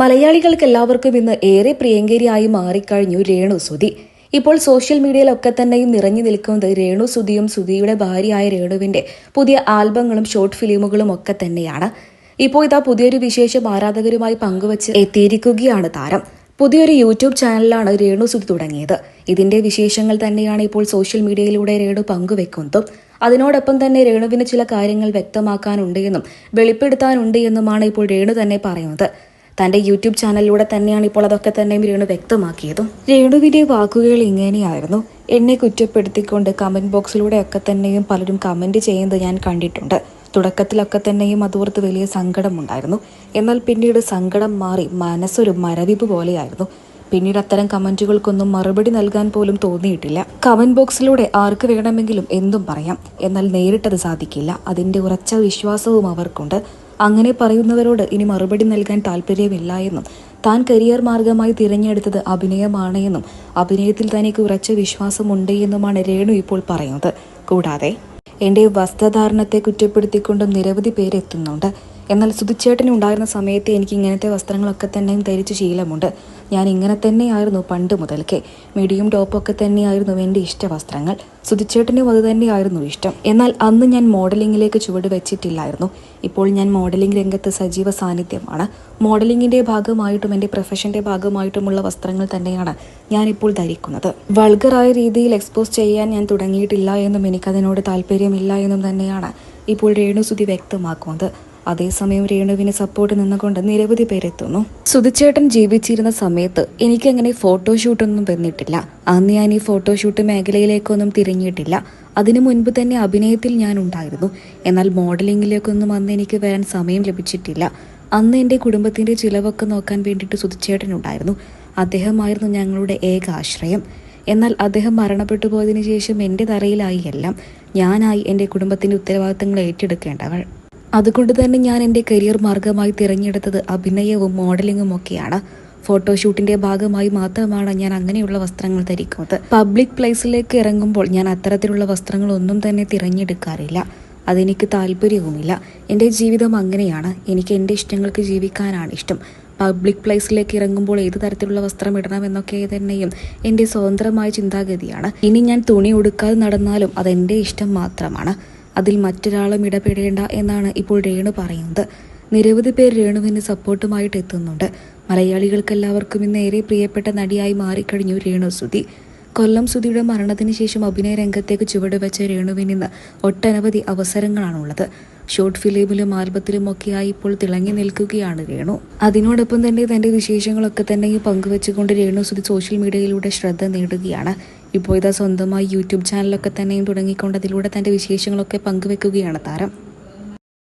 മലയാളികൾക്ക് എല്ലാവർക്കും ഇന്ന് ഏറെ പ്രിയങ്കരിയായി മാറിക്കഴിഞ്ഞു രേണു സുധി. ഇപ്പോൾ സോഷ്യൽ മീഡിയയിലൊക്കെ തന്നെയും നിറഞ്ഞു നിൽക്കുന്നത് രേണു സുധിയും സുധിയുടെ ഭാര്യയായ രേണുവിന്റെ പുതിയ ആൽബങ്ങളും ഷോർട്ട് ഫിലിമുകളും ഒക്കെ തന്നെയാണ്. ഇപ്പോൾ ഇതാ പുതിയൊരു വിശേഷം ആരാധകരുമായി പങ്കുവച്ച് എത്തിയിരിക്കുകയാണ് താരം. പുതിയൊരു യൂട്യൂബ് ചാനലിലാണ് രേണു സുധി തുടങ്ങിയത്. ഇതിന്റെ വിശേഷങ്ങൾ തന്നെയാണ് ഇപ്പോൾ സോഷ്യൽ മീഡിയയിലൂടെ രേണു പങ്കുവെക്കുന്നതും. അതിനോടൊപ്പം തന്നെ രേണുവിന് ചില കാര്യങ്ങൾ വ്യക്തമാക്കാനുണ്ട് എന്നും വെളിപ്പെടുത്താനുണ്ട് എന്നുമാണ് ഇപ്പോൾ രേണു തന്നെ പറയുന്നത്. തന്റെ യൂട്യൂബ് ചാനലിലൂടെ തന്നെയാണ് ഇപ്പോൾ അതൊക്കെ തന്നെയും രേണു വ്യക്തമാക്കിയതും. രേണുവിന്റെ വാക്കുകൾ ഇങ്ങനെയായിരുന്നു. എന്നെ കുറ്റപ്പെടുത്തിക്കൊണ്ട് കമന്റ് ബോക്സിലൂടെയൊക്കെ തന്നെയും പലരും കമന്റ് ചെയ്യുന്നത് ഞാൻ കണ്ടിട്ടുണ്ട്. തുടക്കത്തിലൊക്കെ തന്നെയും അതോർത്ത് വലിയ സങ്കടമുണ്ടായിരുന്നു. എന്നാൽ പിന്നീട് സങ്കടം മാറി മനസ്സൊരു മരവിപ്പ് പോലെയായിരുന്നു. പിന്നീട് അത്തരം കമന്റുകൾക്കൊന്നും മറുപടി നൽകാൻ പോലും തോന്നിയിട്ടില്ല. കമന്റ് ബോക്സിലൂടെ ആർക്ക് വേണമെങ്കിലും എന്തും പറയാം. എന്നാൽ നേരിട്ടത് സാധിക്കില്ല. അതിന്റെ ഉറച്ച വിശ്വാസവും അവർക്കുണ്ട്. അങ്ങനെ പറയുന്നവരോട് ഇനി മറുപടി നൽകാൻ താല്പര്യമില്ല എന്നും. താൻ കരിയർ മാർഗമായി തിരഞ്ഞെടുത്തത് അഭിനയമാണ് എന്നും. അഭിനയത്തിൽ തനിക്ക് ഉറച്ച വിശ്വാസമുണ്ട് എന്നുമാണ് രേണു ഇപ്പോൾ പറയുന്നത്. കൂടാതെ എന്റെ വസ്ത്രധാരണത്തെ കുറ്റപ്പെടുത്തിക്കൊണ്ടും നിരവധി പേരെത്തുന്നുണ്ട്. എന്നാൽ സുധിച്ചേട്ടന് ഉണ്ടായിരുന്ന സമയത്ത് എനിക്ക് ഇങ്ങനത്തെ വസ്ത്രങ്ങളൊക്കെ തന്നെയും ധരിച്ച് ശീലമുണ്ട്. ഞാൻ ഇങ്ങനെ തന്നെയായിരുന്നു പണ്ട് മുതൽക്കേ. മീഡിയം ടോപ്പൊക്കെ തന്നെയായിരുന്നു എന്റെ ഇഷ്ട വസ്ത്രങ്ങൾ. സുധിച്ചേട്ടനും അത് തന്നെയായിരുന്നു ഇഷ്ടം. എന്നാൽ അന്ന് ഞാൻ മോഡലിംഗിലേക്ക് ചുവട് വെച്ചിട്ടില്ലായിരുന്നു. ഇപ്പോൾ ഞാൻ മോഡലിംഗ് രംഗത്ത് സജീവ സാന്നിധ്യമാണ്. മോഡലിംഗിന്റെ ഭാഗമായിട്ടും എന്റെ പ്രൊഫഷന്റെ ഭാഗമായിട്ടുമുള്ള വസ്ത്രങ്ങൾ തന്നെയാണ് ഞാനിപ്പോൾ ധരിക്കുന്നത്. വൾഗറായ രീതിയിൽ എക്സ്പോസ് ചെയ്യാൻ ഞാൻ തുടങ്ങിയിട്ടില്ല എന്നും എനിക്കതിനോട് താല്പര്യമില്ല എന്നും തന്നെയാണ് ഇപ്പോൾ രേണുസുതി വ്യക്തമാക്കുന്നത്. അതേസമയം രേണുവിന് സപ്പോർട്ട് നിന്നുകൊണ്ട് നിരവധി പേരെത്തുന്നു. സുധിച്ചേട്ടൻ ജീവിച്ചിരുന്ന സമയത്ത് എനിക്കങ്ങനെ ഫോട്ടോഷൂട്ടൊന്നും വന്നിട്ടില്ല അന്ന് ഞാൻ ഈ ഫോട്ടോഷൂട്ട് മേഖലയിലേക്കൊന്നും തിരിഞ്ഞിട്ടില്ല. അതിനു മുൻപ് തന്നെ അഭിനയത്തിൽ ഞാൻ ഉണ്ടായിരുന്നു. എന്നാൽ മോഡലിംഗിലേക്കൊന്നും അന്ന് എനിക്ക് വരാൻ സമയം ലഭിച്ചിട്ടില്ല. അന്ന് എന്റെ കുടുംബത്തിന്റെ ചിലവൊക്കെ നോക്കാൻ വേണ്ടിയിട്ട് സുധിച്ചേട്ടനുണ്ടായിരുന്നു അദ്ദേഹമായിരുന്നു ഞങ്ങളുടെ ഏക ആശ്രയം എന്നാൽ അദ്ദേഹം മരണപ്പെട്ടു പോയതിനു ശേഷം എന്റെ തറയിലായി എല്ലാം. ഞാനായി എന്റെ കുടുംബത്തിന്റെ ഉത്തരവാദിത്തങ്ങൾ ഏറ്റെടുക്കേണ്ടവൾ. അതുകൊണ്ട് തന്നെ ഞാൻ എന്റെ കരിയർ മാർഗമായി തിരഞ്ഞെടുത്തത് അഭിനയവും മോഡലിങ്ങും ഒക്കെയാണ്. ഫോട്ടോഷൂട്ടിന്റെ ഭാഗമായി മാത്രമാണ് ഞാൻ അങ്ങനെയുള്ള വസ്ത്രങ്ങൾ ധരിക്കുന്നത്. പബ്ലിക് പ്ലേസിലേക്ക് ഇറങ്ങുമ്പോൾ ഞാൻ അത്തരത്തിലുള്ള വസ്ത്രങ്ങളൊന്നും തന്നെ തിരഞ്ഞെടുക്കാറില്ല. അതെനിക്ക് താല്പര്യവുമില്ല. എന്റെ ജീവിതം അങ്ങനെയാണ്. എനിക്ക് എന്റെ ഇഷ്ടങ്ങൾക്ക് ജീവിക്കാനാണ് ഇഷ്ടം. പബ്ലിക് പ്ലേസിലേക്ക് ഇറങ്ങുമ്പോൾ ഏത് തരത്തിലുള്ള വസ്ത്രം ഇടണം എന്നൊക്കെ തന്നെയും എന്റെ സ്വതന്ത്രമായ ചിന്താഗതിയാണ്. ഇനി ഞാൻ തുണി ഉടുക്കാതെ നടന്നാലും അതെന്റെ ഇഷ്ടം മാത്രമാണ്. അതിൽ മറ്റൊരാളും ഇടപെടേണ്ട എന്നാണ് ഇപ്പോൾ രേണു പറയുന്നത്. നിരവധി പേർ രേണുവിന് സപ്പോർട്ടുമായിട്ട് എത്തുന്നുണ്ട്. മലയാളികൾക്കെല്ലാവർക്കും ഇന്ന് ഏറെ പ്രിയപ്പെട്ട നടിയായി മാറിക്കഴിഞ്ഞു രേണു സുധി. കൊല്ലം സുധിയുടെ മരണത്തിന് ശേഷം അഭിനയ രംഗത്തേക്ക് ചുവടുവെച്ച രേണുവിന് ഇന്ന് ഒട്ടനവധി അവസരങ്ങളാണുള്ളത്. ഷോർട്ട് ഫിലിമിലും ആൽബത്തിലും ഒക്കെയായി ഇപ്പോൾ തിളങ്ങി നിൽക്കുകയാണ് രേണു. അതിനോടൊപ്പം തന്നെ തന്റെ വിശേഷങ്ങളൊക്കെ തന്നെ പങ്കുവെച്ചുകൊണ്ട് രേണു സുധി സോഷ്യൽ മീഡിയയിലൂടെ ശ്രദ്ധ നേടുകയാണ്. ഇപ്പോൾ ഇതാ സ്വന്തമായി യൂട്യൂബ് ചാനലൊക്കെ തന്നെയും തുടങ്ങിക്കൊണ്ട് അതിലൂടെ തന്റെ വിശേഷങ്ങളൊക്കെ പങ്കുവെക്കുകയാണ് താരം.